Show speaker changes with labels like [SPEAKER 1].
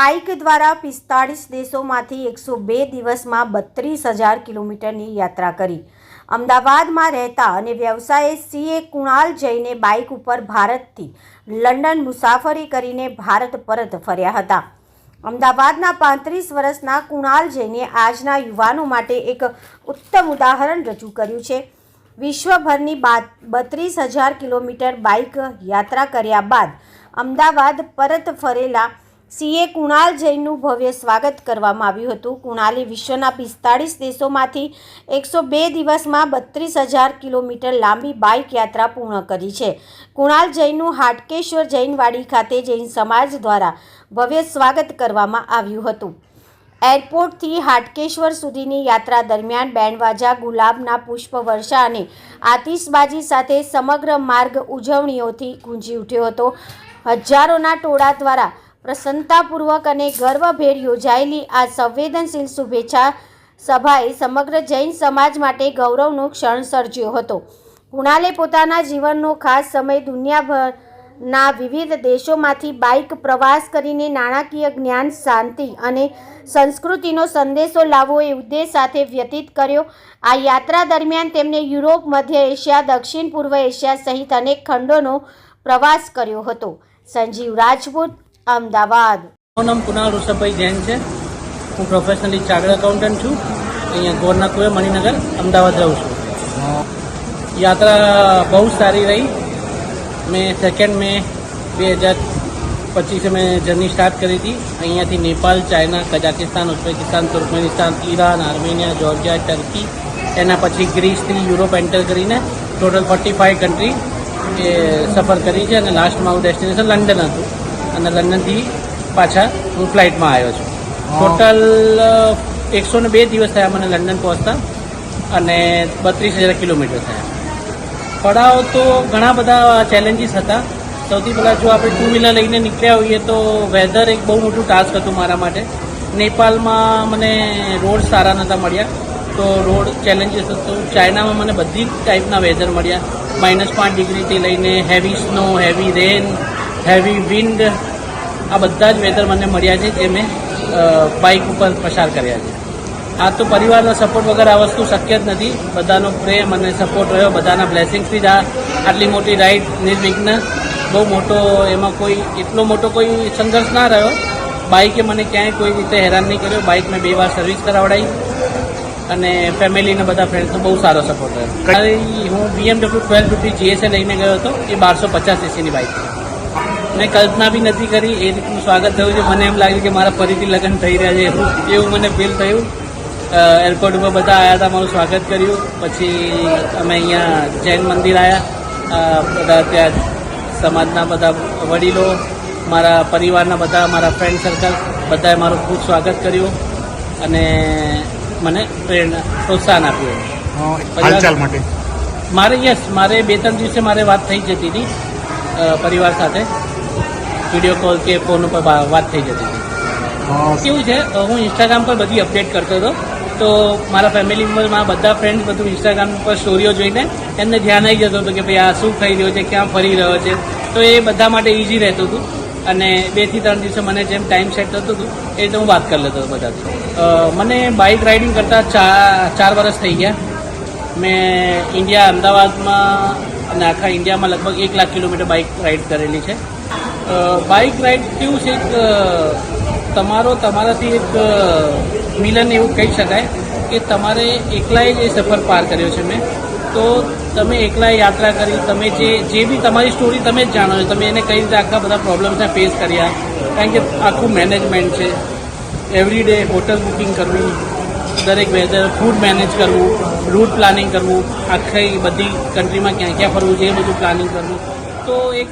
[SPEAKER 1] Bike દ્વારા પિસ્તાળીસ દેશોમાંથી એકસો બે દિવસમાં બત્રીસ હજાર કિલોમીટરની યાત્રા કરી. અમદાવાદમાં રહેતા અને વ્યવસાયે સીએ કુણાલ જઈને બાઇક ઉપર ભારતથી લંડન મુસાફરી કરીને ભારત પરત ફર્યા હતા. અમદાવાદના પાંત્રીસ વર્ષના કુણાલ જૈને આજના યુવાનો માટે એક ઉત્તમ ઉદાહરણ રજૂ કર્યું છે. વિશ્વભરની બત્રીસ હજાર કિલોમીટર બાઇક યાત્રા કર્યા બાદ અમદાવાદ પરત ફરેલા સીએ કુણાલ જૈનનું ભવ્ય સ્વાગત કરવામાં આવ્યું હતું. કુણાલે વિશ્વના પિસ્તાળીસ દેશોમાંથી એકસો બે દિવસમાં બત્રીસ હજાર કિલોમીટર લાંબી બાઇક યાત્રા પૂર્ણ કરી છે. કુણાલ જૈનનું હાટકેશ્વર જૈનવાડી ખાતે જૈન સમાજ દ્વારા ભવ્ય સ્વાગત કરવામાં આવ્યું હતું. એરપોર્ટથી હાટકેશ્વર સુધીની યાત્રા દરમિયાન બેન્ડવાજા ગુલાબના પુષ્પ વર્ષા અને આતિશબાજી સાથે સમગ્ર માર્ગ ઉજવણીઓથી ગુંજી ઉઠ્યો હતો. હજારોના ટોળા દ્વારા પ્રસન્નતાપૂર્વક અને ગર્વભેર યોજાયેલી આ સંવેદનશીલ શુભેચ્છા સભાએ સમગ્ર જૈન સમાજ માટે ગૌરવનો ક્ષણ સર્જ્યો હતો. કુણાલે પોતાના જીવનનો ખાસ સમય દુનિયાભરના વિવિધ દેશોમાંથી બાઇક પ્રવાસ કરીને નાણાકીય જ્ઞાન, શાંતિ અને સંસ્કૃતિનો સંદેશો લાવવો એ ઉદ્દેશ સાથે વ્યતીત કર્યો. આ યાત્રા દરમિયાન તેમણે યુરોપ, મધ્ય એશિયા, દક્ષિણ પૂર્વ એશિયા સહિત અનેક ખંડોનો પ્રવાસ કર્યો હતો. સંજીવ રાજપૂત અમદાવાદ.
[SPEAKER 2] મારું નામ કુનાલ ઋષભભાઈ જૈન છે. હું પ્રોફેશનલી ચાર્ટર્ડ એકાઉન્ટન્ટ છું. અહીંયા ગોરના કુએ મણિનગર અમદાવાદ રહું છું. યાત્રા બહુ સારી રહી. મેં સેકન્ડ મે બે હજાર પચીસે મેં જર્ની સ્ટાર્ટ કરી હતી. અહીંયાથી Nepal, China Kazakhstan Uzbekistan, Turkmenistan, Iran, Armenia, Georgia, Turkey, એના પછી ગ્રીસથી યુરોપ એન્ટર કરીને ટોટલ ફોર્ટી ફાઇવ કન્ટ્રી એ સફર કરી છે અને લાસ્ટ મારું ડેસ્ટિનેશન લંડન હતું. અને લંડનથી પાછા હું ફ્લાઇટમાં આવ્યો છું. ટોટલ એકસો ને બે દિવસ થયા મને લંડન પહોંચતા અને બત્રીસ હજાર કિલોમીટર થયા. પડાવ તો ઘણા બધા ચેલેન્જીસ હતા. સૌથી પહેલાં જો આપણે ટુ વ્હીલર લઈને નીકળ્યા હોઈએ તો વેધર એક બહુ મોટું ટાસ્ક હતું મારા માટે. નેપાળમાં મને રોડ સારા નહોતા મળ્યા. તો રોડ ચેલેન્જીસ હતું. ચાઇનામાં મને બધી જ ટાઈપના વેધર મળ્યા. માઇનસ પાંચ ડિગ્રીથી લઈને heavy snow heavy rain heavy wind આ બધા જ વેધર મને મળ્યા છે જે મેં બાઇક ઉપર પસાર કર્યા છે. આ તો પરિવારના સપોર્ટ વગર આ વસ્તુ શક્ય જ નથી. બધાનો પ્રેમ અને સપોર્ટ રહ્યો બધાના બ્લેસિંગ્સથી જ આ આટલી મોટી રાઈડ નિર્વિઘ્ન બહુ મોટો એમાં કોઈ એટલો મોટો કોઈ સંઘર્ષ ના રહ્યો. બાઇકે મને ક્યાંય કોઈ રીતે હેરાન નહીં કર્યો. બાઇક મેં બે વાર સર્વિસ કરાવડાવી અને ફેમિલીના બધા ફ્રેન્ડ્સનો બહુ સારો સપોર્ટ રહ્યો. હું બીએમડબલ્યુ ટ્વેલ્વ રૂપી જીએસએ લઈને ગયો હતો એ બારસો પચાસ એસીની બાઇક મેં કલ્પના બી નથી કરી એ રીતનું સ્વાગત થયું છે. મને એમ લાગ્યું કે મારા ફરીથી લગ્ન થઈ રહ્યા છે એવું મને ફીલ થયું. એરપોર્ટ ઉપર બધા આવ્યા હતા મારું સ્વાગત કર્યું. પછી અમે અહીંયા જૈન મંદિર આવ્યા બધા ત્યાં સમાજના બધા વડીલો મારા પરિવારના બધા મારા ફ્રેન્ડ સર્કલ બધાએ મારું ખૂબ સ્વાગત કર્યું અને મને પ્રેરણા પ્રોત્સાહન આપ્યું.
[SPEAKER 3] માટે.
[SPEAKER 2] મારે યસ મારે બે ત્રણ દિવસે મારે વાત થઈ જતી હતી પરિવાર સાથે. વીડિયો કોલ કે ફોન ઉપર વાત થઈ જતી હતી. કેવું છે? હું ઇન્સ્ટાગ્રામ પર બધી અપડેટ કરતો હતો. તો મારા ફેમિલી મારા બધા ફ્રેન્ડ બધું ઇન્સ્ટાગ્રામ પર સ્ટોરીઓ જોઈને એમને ધ્યાન આવી જતું હતું કે ભાઈ આ શું થઈ રહ્યો છે ક્યાં ફરી રહ્યો છે. તો એ બધા માટે ઇઝી રહેતું હતું. અને બેથી ત્રણ દિવસે મને જેમ ટાઈમ સેટ થતું હતું એ રીતે હું વાત કરી લેતો હતો બધાથી. મને બાઇક રાઇડિંગ કરતાં ચાર ચાર વર્ષ થઈ ગયા. મેં ઇન્ડિયા અમદાવાદમાં અને આખા ઇન્ડિયામાં લગભગ એક લાખ કિલોમીટર બાઇક રાઇડ કરેલી છે. બાઇક રાઇડ કેવું છે એક તમારો, તમારાથી એક મિલન એવું કહી શકાય કે તમારે એકલાએ જ એ સફર પાર કર્યો છે મેં. તો તમે એકલા યાત્રા કરી, તમે જે જે બી તમારી સ્ટોરી તમે જ જાણો છો, તમે એને કઈ રીતે આખા બધા પ્રોબ્લેમ્સને ફેસ કર્યા. કારણ કે આખું મેનેજમેન્ટ છે. એવરી ડે હોટલ બુકિંગ કરવું, દરેક વેધર ફૂડ મેનેજ કરવું રૂટ પ્લાનિંગ કરવું, આખી બધી કન્ટ્રીમાં ક્યાં ક્યાં ફરવું છે એ બધું પ્લાનિંગ કરવું. તો એક